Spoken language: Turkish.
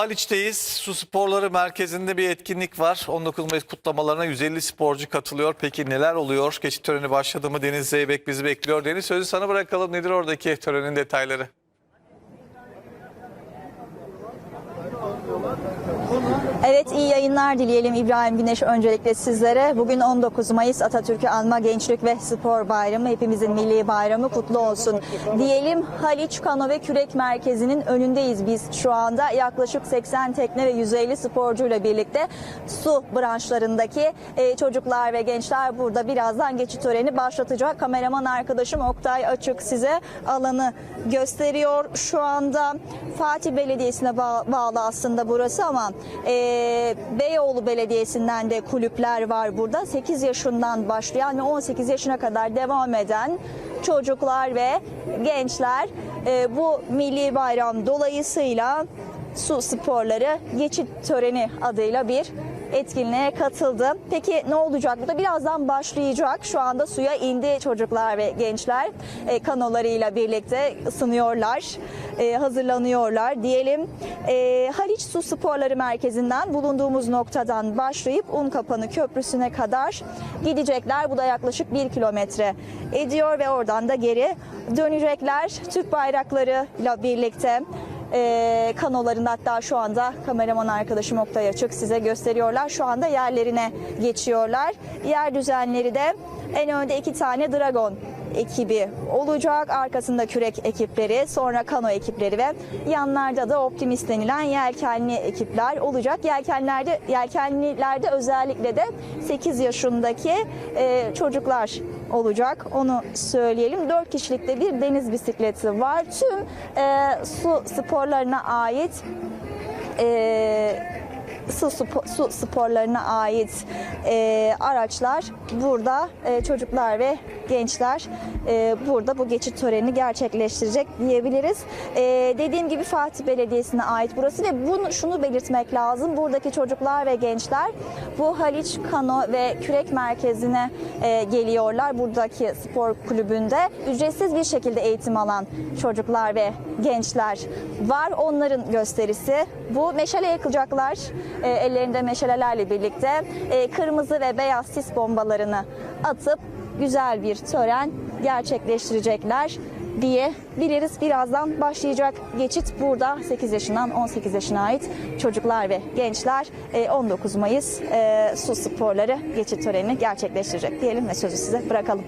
Haliç'teyiz. Su Sporları Merkezi'nde bir etkinlik var. 19 Mayıs kutlamalarına 150 sporcu katılıyor. Peki neler oluyor? Geçit töreni başladı mı? Deniz Zeybek bizi bekliyor. Deniz sözü sana bırakalım. Nedir oradaki törenin detayları? Evet iyi yayınlar dileyelim İbrahim Güneş öncelikle sizlere. Bugün 19 Mayıs Atatürk'ü Anma Gençlik ve Spor Bayramı. Hepimizin milli bayramı kutlu olsun. Diyelim Haliç Kano ve Kürek Merkezi'nin önündeyiz biz şu anda. Yaklaşık 80 tekne ve 150 sporcuyla birlikte su branşlarındaki e, çocuklar ve gençler burada birazdan geçit töreni başlatacak. Kameraman arkadaşım Oktay Açık size alanı gösteriyor. Şu anda Fatih Belediyesi'ne ba- bağlı aslında burası ama e, Beyoğlu Belediyesi'nden de kulüpler var burada. 8 yaşından başlayan ve 18 yaşına kadar devam eden çocuklar ve gençler e, bu milli bayram dolayısıyla su sporları geçit töreni adıyla bir etkinliğe katıldı. Peki ne olacak burada? Birazdan başlayacak. Şu anda suya indi çocuklar ve gençler e, kanolarıyla birlikte ısınıyorlar, e, hazırlanıyorlar. Diyelim e, Haliç Su Sporları Merkezi'nden bulunduğumuz noktadan başlayıp Unkapanı Köprüsü'ne kadar gidecekler. Bu da yaklaşık bir kilometre ediyor ve oradan da geri dönecekler. Türk bayraklarıyla birlikte e, kanolarında hatta şu anda kameraman arkadaşım Oktay Açık size gösteriyorlar. Şu anda yerlerine geçiyorlar. Yer düzenleri de en önde iki tane Dragon ekibi olacak. Arkasında kürek ekipleri, sonra kano ekipleri ve yanlarda da optimist denilen yelkenli ekipler olacak. Yelkenlerde yelkenlilerde özellikle de 8 yaşındaki e, çocuklar olacak. Onu söyleyelim. 4 kişilikte bir deniz bisikleti var. Tüm e, su sporlarına ait e, su, spo- su sporlarına ait e, araçlar burada e, çocuklar ve gençler e, burada bu geçit törenini gerçekleştirecek diyebiliriz. E, dediğim gibi Fatih Belediyesi'ne ait burası ve bunu şunu belirtmek lazım. Buradaki çocuklar ve gençler bu Haliç Kano ve Kürek Merkezi'ne e, geliyorlar. Buradaki spor kulübünde ücretsiz bir şekilde eğitim alan çocuklar ve gençler var. Onların gösterisi bu. Meşale yakacaklar. E, ellerinde meşalelerle birlikte e, kırmızı ve beyaz sis bombalarını atıp güzel bir tören gerçekleştirecekler diye biliriz. Birazdan başlayacak geçit burada 8 yaşından 18 yaşına ait çocuklar ve gençler e, 19 Mayıs e, su sporları geçit törenini gerçekleştirecek diyelim ve sözü size bırakalım.